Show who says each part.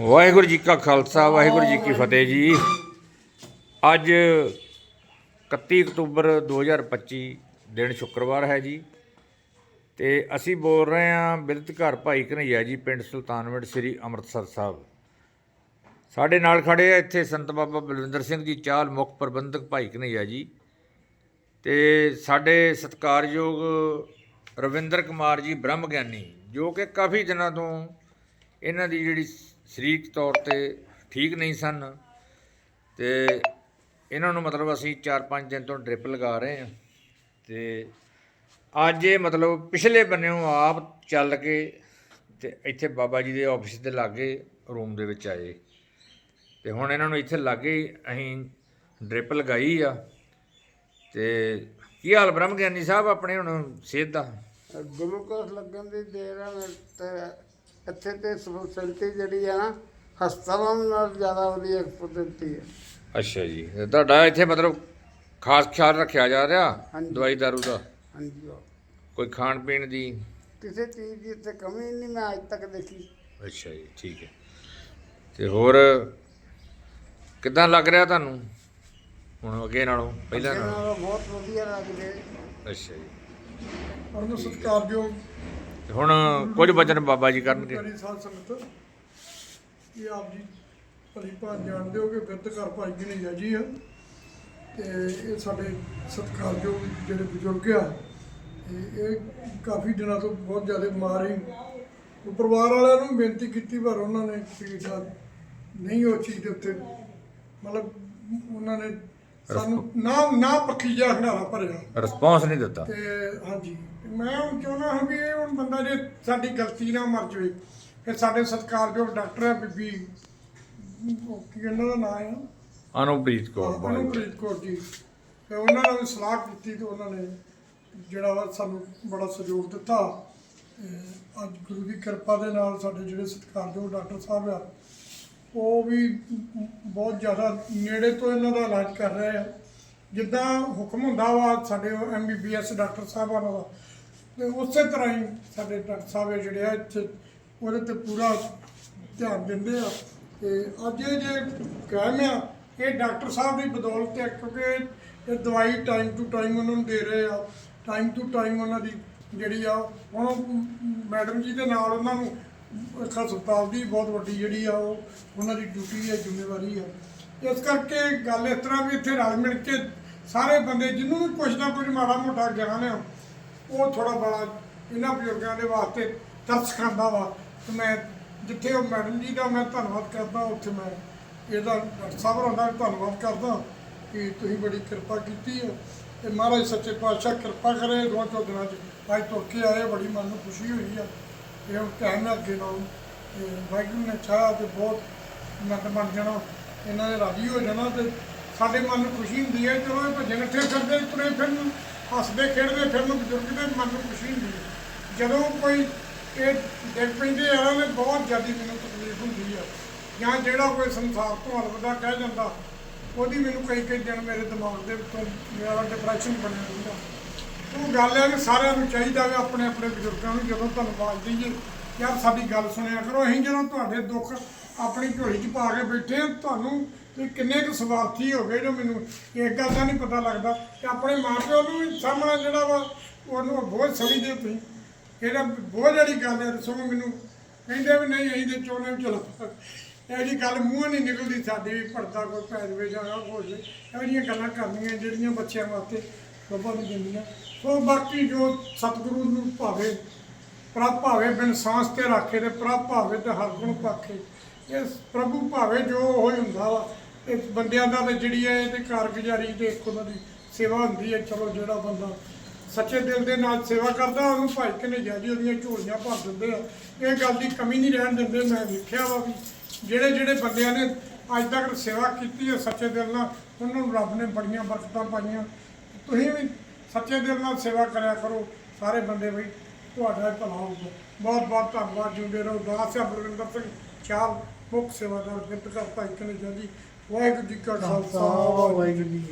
Speaker 1: ਵਾਹਿਗੁਰੂ ਜੀ ਕਾ ਖਾਲਸਾ, ਵਾਹਿਗੁਰੂ ਜੀ ਕੀ ਫਤਿਹ ਜੀ। ਅੱਜ 31 ਅਕਤੂਬਰ 2025 ਦਿਨ ਸ਼ੁੱਕਰਵਾਰ ਹੈ ਜੀ। ਤੇ ਅਸੀਂ ਬੋਲ ਰਹੇ ਹਾਂ ਬਿਰਧ ਘਰ ਭਾਈ ਕਨਈਆ ਜੀ, ਪਿੰਡ ਸੁਲਤਾਨਵਿੰਡ ਸ੍ਰੀ ਅੰਮ੍ਰਿਤਸਰ ਸਾਹਿਬ। ਸਾਡੇ ਨਾਲ ਖੜੇ ਆ ਇੱਥੇ ਸੰਤ ਬਾਬਾ ਬਲਵਿੰਦਰ ਸਿੰਘ ਜੀ ਚਾਲ ਮੁੱਖ ਪ੍ਰਬੰਧਕ ਭਾਈ ਕਨਈਆ ਜੀ। ਤੇ ਸਾਡੇ ਸਤਿਕਾਰਯੋਗ ਰਵਿੰਦਰ ਕੁਮਾਰ ਜੀ ਬ੍ਰਹਮ ਗਿਆਨੀ ਜੋ ਕਿ ਕਾਫੀ ਦਿਨਾਂ ਤੋਂ ਇਹਨਾਂ ਦੀ ਜਿਹੜੀ ਸਰੀਰਕ ਤੌਰ ਤੇ ਠੀਕ ਨਹੀਂ ਸਨ ਤੇ ਇਹਨਾਂ ਨੂੰ ਮਤਲਬ ਅਸੀਂ 4-5 ਦਿਨ ਤੋਂ ਡ੍ਰਿਪ ਲਗਾ ਰਹੇ ਹਾਂ ਤੇ ਅੱਜ ਇਹ ਮਤਲਬ ਪਿਛਲੇ ਬੰਨਿਓਂ ਆਪ ਚੱਲ ਕੇ ਤੇ ਇੱਥੇ ਬਾਬਾ ਜੀ ਦੇ ਆਫਿਸ ਦੇ ਲਾਗੇ ਰੂਮ ਦੇ ਵਿੱਚ ਆਏ। ਤੇ ਹੁਣ ਇਹਨਾਂ ਨੂੰ ਇੱਥੇ ਲਾਗੇ ਅਸੀਂ ਡ੍ਰਿਪ ਲਗਾਈ ਆ। ਤੇ ਕੀ ਹਾਲ ਬ੍ਰਹਮ ਗਿਆਨੀ ਸਾਹਿਬ ਆਪਣੇ ਹੁਣ ਸਿਹਤ ਦਾ?
Speaker 2: ਗਲੂਕੋਸ ਲੱਗਣ ਦੀ ਦੇਰ ਆ, ਤੇ ਇੱਥੇ ਤੇ ਫੈਸਿਲਿਟੀ ਜਿਹੜੀ ਆ ਨਾ ਹਸਪਤਾਲਾਂ ਨਾਲ ਜ਼ਿਆਦਾ ਵਧੀਆ ਫੈਸਿਲਿਟੀ ਹੈ
Speaker 1: ਅੱਛਾ ਜੀ। ਤੇ ਤੁਹਾਡਾ ਇੱਥੇ ਮਤਲਬ ਖਾਸ ਖਿਆਲ ਰੱਖਿਆ ਜਾ ਰਿਹਾ
Speaker 2: ਹਾਂਜੀ।
Speaker 1: ਦਵਾਈ ਦਾਰੂ ਦਾ?
Speaker 2: ਹਾਂਜੀ। ਉਹ।
Speaker 1: ਕੋਈ ਖਾਣ ਪੀਣ ਦੀ?
Speaker 2: ਕਿਸੇ ਚੀਜ਼ ਦੀ ਇੱਥੇ ਕਮੀ ਨਹੀਂ ਮੈਂ ਅੱਜ ਤੱਕ ਦੇਖੀ।
Speaker 1: ਅੱਛਾ ਜੀ ਠੀਕ ਹੈ। ਤੇ ਹੋਰ ਕਿੱਦਾਂ ਲੱਗ ਰਿਹਾ ਤੁਹਾਨੂੰ? ਹੁਣ ਅੱਗੇ ਨਾਲੋਂ ਪਹਿਲਾਂ
Speaker 2: ਅੱਗੇ
Speaker 1: ਨਾਲੋਂ?
Speaker 2: ਨਾਲੋਂ ਬਹੁਤ ਵਧੀਆ ਲੱਗਦੇ।
Speaker 1: ਅੱਛਾ ਜੀ।
Speaker 3: ਪਰਮ ਸਤਿਕਾਰਯੋਗ
Speaker 1: ਤੇ ਹੁਣ ਕੁਝ ਵਚਨ ਬਾਬਾ ਜੀ ਕਰਨਗੇ।
Speaker 3: ਕਰੀ ਸਾਧ ਸੰਗਤ। ਇਹ ਆਪ ਜੀ ਭਲੀ ਭਾਂ ਜਾਣਦੇ ਹੋ ਕਿ ਬਿਰਧ ਘਰ ਭਾਈ ਗਣੇਜਾ ਜੀ ਆ। ਤੇ ਇਹ ਸਾਡੇ ਸਤਿਕਾਰਯੋਗ ਜਿਹੜੇ ਬਜ਼ੁਰਗ ਆ, ਤੇ ਇਹ ਕਾਫੀ ਦਿਨਾਂ ਤੋਂ ਬਹੁਤ ਜ਼ਿਆਦਾ ਬਿਮਾਰ ਸੀ। ਉਹ ਪਰਿਵਾਰ ਵਾਲਿਆਂ ਨੂੰ ਬੇਨਤੀ ਕੀਤੀ, ਪਰ ਉਹਨਾਂ ਨੇ ਵੀ ਦਾ ਨਹੀਂ ਉਹ ਚੀਜ਼ ਦੇ ਉੱਤੇ, ਮਤਲਬ ਉਹਨਾਂ ਨੇ ਸਾਨੂੰ ਨਾ ਨਾ ਪੱਖੀ ਜਿਹਾ ਹੰਡਾਰਾ ਭਰਿਆ।
Speaker 1: ਰਿਸਪੌਂਸ ਨਹੀਂ ਦਿੱਤਾ।
Speaker 3: ਤੇ ਹਾਂਜੀ ਮੈਂ ਹੁਣ ਚਾਹੁੰਦਾ ਹਾਂ ਵੀ ਇਹ ਹੁਣ ਬੰਦਾ ਜੇ ਸਾਡੀ ਗਲਤੀ ਨਾਲ ਮਰ ਜਾਵੇ ਫਿਰ ਸਾਡੇ ਸਤਿਕਾਰਯੋਗ ਡਾਕਟਰ ਆ ਬੀਬੀ ਉਹ ਕੀ ਇਹਨਾਂ ਦਾ ਨਾਮ ਹੈ
Speaker 1: ਅਨੁਪ੍ਰੀਤ ਕੌਰ ਬਾਈ।
Speaker 3: ਅਨੁਪ੍ਰੀਤ ਕੌਰ ਜੀ। ਤੇ ਉਹਨਾਂ ਵੀ ਸਲਾਹ ਕੀਤੀ ਤੇ ਉਹਨਾਂ ਨੇ ਜਿਹੜਾ ਵਾ ਸਾਨੂੰ ਬੜਾ ਸਹਿਯੋਗ ਦਿੱਤਾ। ਤੇ ਅੱਜ ਗੁਰੂ ਦੀ ਕਿਰਪਾ ਦੇ ਨਾਲ ਸਾਡੇ ਜਿਹੜੇ ਸਤਿਕਾਰਯੋਗ ਡਾਕਟਰ ਸਾਹਿਬ ਆ ਉਹ ਵੀ ਬਹੁਤ ਜ਼ਿਆਦਾ ਨੇੜੇ ਤੋਂ ਇਹਨਾਂ ਦਾ ਇਲਾਜ ਕਰ ਰਹੇ ਆ। ਜਿੱਦਾਂ ਹੁਕਮ ਹੁੰਦਾ ਵਾ ਸਾਡੇ ਐਮਬੀਬੀਐਸ ਡਾਕਟਰ ਸਾਹਿਬਾਂ ਦਾ, ਤੇ ਉਸੇ ਤਰ੍ਹਾਂ ਹੀ ਸਾਡੇ ਡਾਕਟਰ ਸਾਹਿਬ ਜਿਹੜੇ ਆ ਇੱਥੇ, ਉਹਦੇ ਤੇ ਪੂਰਾ ਧਿਆਨ ਦਿੰਦੇ ਆ। ਤੇ ਅੱਜ ਇਹ ਜੇ ਕਾਇਮ ਆ ਇਹ ਡਾਕਟਰ ਸਾਹਿਬ ਦੀ ਬਦੌਲਤ ਹੈ, ਕਿਉਂਕਿ ਇਹ ਦਵਾਈ ਟਾਈਮ ਟੂ ਟਾਈਮ ਉਹਨਾਂ ਨੂੰ ਦੇ ਰਹੇ ਆ। ਟਾਈਮ ਟੂ ਟਾਈਮ ਉਹਨਾਂ ਦੀ ਜਿਹੜੀ ਆ, ਹੁਣ ਮੈਡਮ ਜੀ ਦੇ ਨਾਲ ਉਹਨਾਂ ਨੂੰ ਇੱਕ ਹਸਪਤਾਲ ਦੀ ਬਹੁਤ ਵੱਡੀ ਜਿਹੜੀ ਆ, ਉਹ ਉਹਨਾਂ ਦੀ ਡਿਊਟੀ ਹੈ ਜ਼ਿੰਮੇਵਾਰੀ ਆ। ਇਸ ਕਰਕੇ ਗੱਲ ਇਸ ਤਰ੍ਹਾਂ ਵੀ ਇੱਥੇ ਰਲ ਮਿਲ ਕੇ ਸਾਰੇ ਬੰਦੇ ਜਿਹਨੂੰ ਵੀ ਕੁਛ ਨਾ ਕੁਝ ਮਾੜਾ ਮੋਟਾ ਗਿਆਨ ਆ ਉਹ ਥੋੜਾ ਬੜਾ ਇਹਨਾਂ ਬਜ਼ੁਰਗਾਂ ਦੇ ਵਾਸਤੇ ਤਰਸ ਖਾਂਦਾ ਵਾ। ਤੇ ਮੈਂ ਜਿੱਥੇ ਉਹ ਮੈਡਮ ਜੀ ਦਾ ਮੈਂ ਧੰਨਵਾਦ ਕਰਦਾ, ਉੱਥੇ ਮੈਂ ਇਹਦਾ ਡਾਕਟਰ ਸਾਹਿਬ ਹੋਰਾਂ ਦਾ ਧੰਨਵਾਦ ਕਰਦਾ ਕਿ ਤੁਸੀਂ ਬੜੀ ਕਿਰਪਾ ਕੀਤੀ ਹੈ ਤੇ ਮਹਾਰਾਜ ਸੱਚੇ ਪਾਤਸ਼ਾਹ ਕਿਰਪਾ ਕਰੇ ਦੋ ਚੋ ਦਿਨਾਂ ਚ ਅੱਜ ਤੁਰ ਕੇ ਆਏ, ਬੜੀ ਮਨ ਨੂੰ ਖੁਸ਼ੀ ਹੋਈ ਆ। ਇਹ ਹੁਣ ਟਾਈਮ ਨਾਲ ਅੱਗੇ ਨਾਲ ਤੇ ਵਾਹਿਗੁਰੂ ਨੇ ਚਾਹ ਤੇ ਬਹੁਤ ਆਨੰਦ ਬਣ ਜਾਣਾ, ਇਹਨਾਂ ਨੇ ਰਾਜੀ ਹੋ ਜਾਣਾ ਤੇ ਸਾਡੇ ਮਨ ਨੂੰ ਖੁਸ਼ੀ ਹੁੰਦੀ ਹੈ, ਚਲੋ ਇਹ ਭੱਜੇ ਇਕੱਠੇ ਫਿਰਦੇ, ਤੁਰੇ ਫਿਰਨ, ਹੱਸਦੇ, ਖੇਡਦੇ ਫਿਰਨ, ਬਜ਼ੁਰਗ ਦੇ ਮਨ ਨੂੰ ਖੁਸ਼ੀ ਹੁੰਦੀ ਹੈ। ਜਦੋਂ ਕੋਈ ਇਹ ਡਿੱਗ ਪੈਂਦੇ ਆ ਉਹਨੇ ਬਹੁਤ ਜ਼ਿਆਦਾ ਮੈਨੂੰ ਤਕਲੀਫ ਹੁੰਦੀ ਆ। ਜਾਂ ਜਿਹੜਾ ਕੋਈ ਸੰਸਾਰ ਤੋਂ ਅਲਵਿਦਾ ਕਹਿ ਜਾਂਦਾ, ਉਹਦੀ ਮੈਨੂੰ ਕਈ ਕਈ ਦਿਨ ਮੇਰੇ ਦਿਮਾਗ ਦੇ ਵਿੱਚੋਂ ਮੇਰਾ ਡਿਪਰੈਸ਼ਨ ਬਣਿਆ ਰਹਿੰਦਾ। ਉਹ ਗੱਲ ਹੈ ਕਿ ਸਾਰਿਆਂ ਨੂੰ ਚਾਹੀਦਾ ਵੀ ਆਪਣੇ ਆਪਣੇ ਬਜ਼ੁਰਗਾਂ ਨੂੰ ਜਦੋਂ ਧੰਨਵਾਦ ਦਈਏ। ਯਾਰ ਸਾਡੀ ਗੱਲ ਸੁਣਿਆ ਕਰੋ, ਅਸੀਂ ਜਦੋਂ ਤੁਹਾਡੇ ਦੁੱਖ ਆਪਣੀ ਝੋਲੀ 'ਚ ਪਾ ਕੇ ਬੈਠੇ ਹਾਂ, ਤੁਹਾਨੂੰ ਤੁਸੀਂ ਕਿੰਨੇ ਕੁ ਸਵਾਰਥੀ ਹੋ ਗਏ ਜੋ ਮੈਨੂੰ ਇੱਕ ਗੱਲ ਦਾ ਨਹੀਂ ਪਤਾ ਲੱਗਦਾ। ਕਿ ਆਪਣੇ ਮਾਪਿਓ ਨੂੰ ਵੀ ਸਾਹਮਣਾ ਜਿਹੜਾ ਵਾ, ਉਹਨੂੰ ਬਹੁਤ ਸਮਝਦੇ ਹੋ ਤੁਸੀਂ। ਇਹਦਾ ਬਹੁਤ ਜਿਹੜੀ ਗੱਲ ਹੈ, ਦੱਸੋ ਮੈਨੂੰ। ਕਹਿੰਦੇ ਵੀ ਨਹੀਂ, ਅਸੀਂ ਤੇ ਚੋਣੇ ਵੀ ਚਲੋ। ਇਹ ਜੀ ਗੱਲ ਮੂੰਹ ਨਹੀਂ ਨਿਕਲਦੀ, ਸਾਡੀ ਵੀ ਪਰਦਾ ਕੋਈ ਪੈ ਜਾਵੇ ਜਾਂ ਆਹ ਹੋ ਜਾਵੇ ਇਹੋ ਜਿਹੀਆਂ ਗੱਲਾਂ ਕਰਨੀਆਂ ਜਿਹੜੀਆਂ ਬੱਚਿਆਂ ਵਾਸਤੇ ਪ੍ਰਭਾ ਨੂੰ ਦਿੰਦੀਆਂ ਸੋ ਬਾਕੀ ਜੋ ਸਤਿਗੁਰੂ ਨੂੰ ਭਾਵੇ, ਪ੍ਰਭ ਭਾਵੇ ਬਿਨ ਸਾਂਸ ਤੇ ਰੱਖੇ ਤੇ ਪ੍ਰਭ ਭਾਵੇ ਤੇ ਹਰ ਗੁਣ ਪਾਖੇ, ਇਹ ਪ੍ਰਭੂ ਭਾਵੇ ਜੋ ਉਹ ਹੀ ਹੁੰਦਾ ਵਾ। ਇਹ ਬੰਦਿਆਂ ਦਾ ਤੇ ਜਿਹੜੀ ਹੈ ਇਹ ਤੇ ਕਾਰਗੁਜ਼ਾਰੀ ਤੇ ਇੱਕ ਉਹਨਾਂ ਦੀ ਸੇਵਾ ਹੁੰਦੀ ਹੈ ਚਲੋ ਜਿਹੜਾ ਬੰਦਾ ਸੱਚੇ ਦਿਲ ਦੇ ਨਾਲ ਸੇਵਾ ਕਰਦਾ, ਉਹਨੂੰ ਭਾਈ ਕਨੇ ਜੀ ਉਹਦੀਆਂ ਝੋਲੀਆਂ ਭਰ ਦਿੰਦੇ ਆ। ਇਹ ਗੱਲ ਦੀ ਕਮੀ ਨਹੀਂ ਰਹਿਣ ਦਿੰਦੇ, ਮੈਂ ਵੇਖਿਆ ਵਾ ਵੀ ਜਿਹੜੇ ਜਿਹੜੇ ਬੰਦਿਆਂ ਨੇ ਅੱਜ ਤੱਕ ਸੇਵਾ ਕੀਤੀ ਹੈ ਸੱਚੇ ਦਿਲ ਨਾਲ, ਉਹਨਾਂ ਨੂੰ ਰੱਬ ਨੇ ਬੜੀਆਂ ਬਰਕਤਾਂ ਪਾਈਆਂ। ਤੁਸੀਂ ਵੀ ਸੱਚੇ ਦਿਲ ਨਾਲ ਸੇਵਾ ਕਰਿਆ ਕਰੋ, ਸਾਰੇ ਬੰਦੇ ਬਈ ਤੁਹਾਡਾ ਹੀ ਭਲਾ ਹੋਊਗਾ। ਬਹੁਤ ਬਹੁਤ ਧੰਨਵਾਦ, ਜੁੜੇ ਰਹੋ। ਦਾਸ ਹੈ ਬਲਵਿੰਦਰ ਸਿੰਘ ਚਾਲ ਮੁੱਖ ਸੇਵਾਦਾਰ ਬਿਰਧ ਘਰ ਭਾਈ ਕਨੇ ਜੀ। ਵਾਹਿਗੁਰੂ ਜੀ ਕਾ ਖਾਲਸਾ। ਵਾਹਿਗੁਰੂ ਜੀ